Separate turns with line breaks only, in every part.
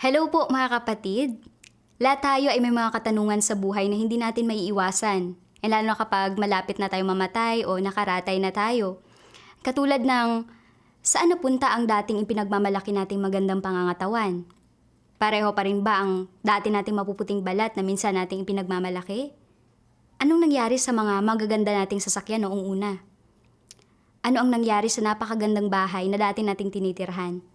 Hello po mga kapatid. Lahat tayo ay may mga katanungan sa buhay na hindi natin maiiwasan. E lalo na kapag malapit na tayo mamatay o nakaratay na tayo. Katulad ng, saan napunta ang dating ipinagmamalaki nating magandang pangangatawan? Pareho pa rin ba ang dati nating mapuputing balat na minsan nating ipinagmamalaki? Anong nangyari sa mga magaganda nating sasakyan noong una? Ano ang nangyari sa napakagandang bahay na dati nating tinitirhan?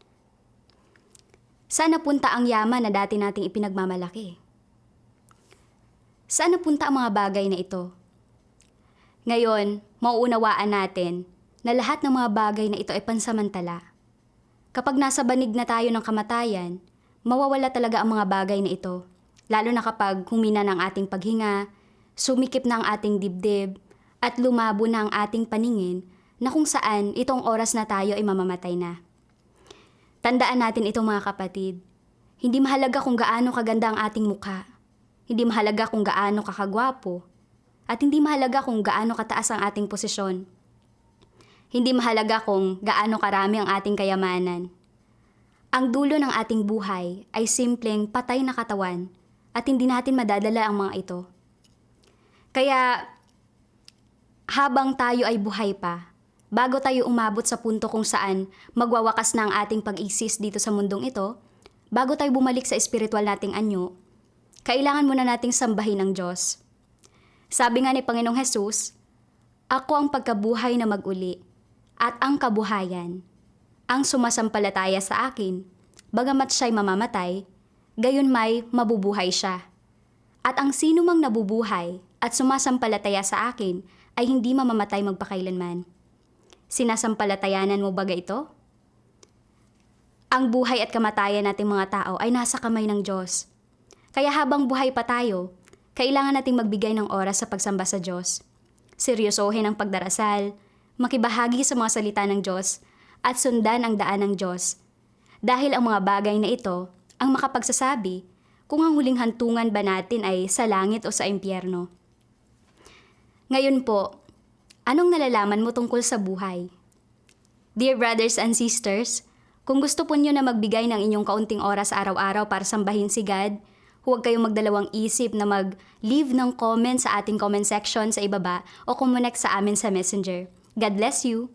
Saan napunta ang yaman na dati nating ipinagmamalaki? Saan napunta ang mga bagay na ito? Ngayon, mauunawaan natin na lahat ng mga bagay na ito ay pansamantala. Kapag nasa banig na tayo ng kamatayan, mawawala talaga ang mga bagay na ito. Lalo na kapag humina ng ating paghinga, sumikip na ang ating dibdib, at lumabo na ang ating paningin na kung saan itong oras na tayo ay mamamatay na. Tandaan natin ito mga kapatid. Hindi mahalaga kung gaano kaganda ang ating mukha. Hindi mahalaga kung gaano kakagwapo. At hindi mahalaga kung gaano kataas ang ating posisyon. Hindi mahalaga kung gaano karami ang ating kayamanan. Ang dulo ng ating buhay ay simpleng patay na katawan at hindi natin madadala ang mga ito. Kaya habang tayo ay buhay pa, bago tayo umabot sa punto kung saan magwawakas na ang ating pag-isis dito sa mundong ito, bago tayo bumalik sa espiritual nating anyo, kailangan muna nating sambahin ang Diyos. Sabi nga ni Panginoong Hesus, Ako ang pagkabuhay na maguli, at ang kabuhayan, ang sumasampalataya sa akin, bagamat siya'y mamamatay, gayon may mabubuhay siya. At ang sino mang nabubuhay at sumasampalataya sa akin ay hindi mamamatay magpakailanman. Sinasampalatayanan mo baga ito? Ang buhay at kamatayan nating mga tao ay nasa kamay ng Diyos. Kaya habang buhay pa tayo, kailangan nating magbigay ng oras sa pagsamba sa Diyos. Seryosohin ang pagdarasal, makibahagi sa mga salita ng Diyos, at sundan ang daan ng Diyos. Dahil ang mga bagay na ito ang makapagsasabi kung ang huling hantungan ba natin ay sa langit o sa impyerno. Ngayon po, anong nalalaman mo tungkol sa buhay? Dear brothers and sisters, kung gusto po nyo na magbigay ng inyong kaunting oras araw-araw para sambahin si God, huwag kayong magdalawang isip na mag-leave ng comment sa ating comment section sa ibaba o kumonek sa amin sa messenger. God bless you!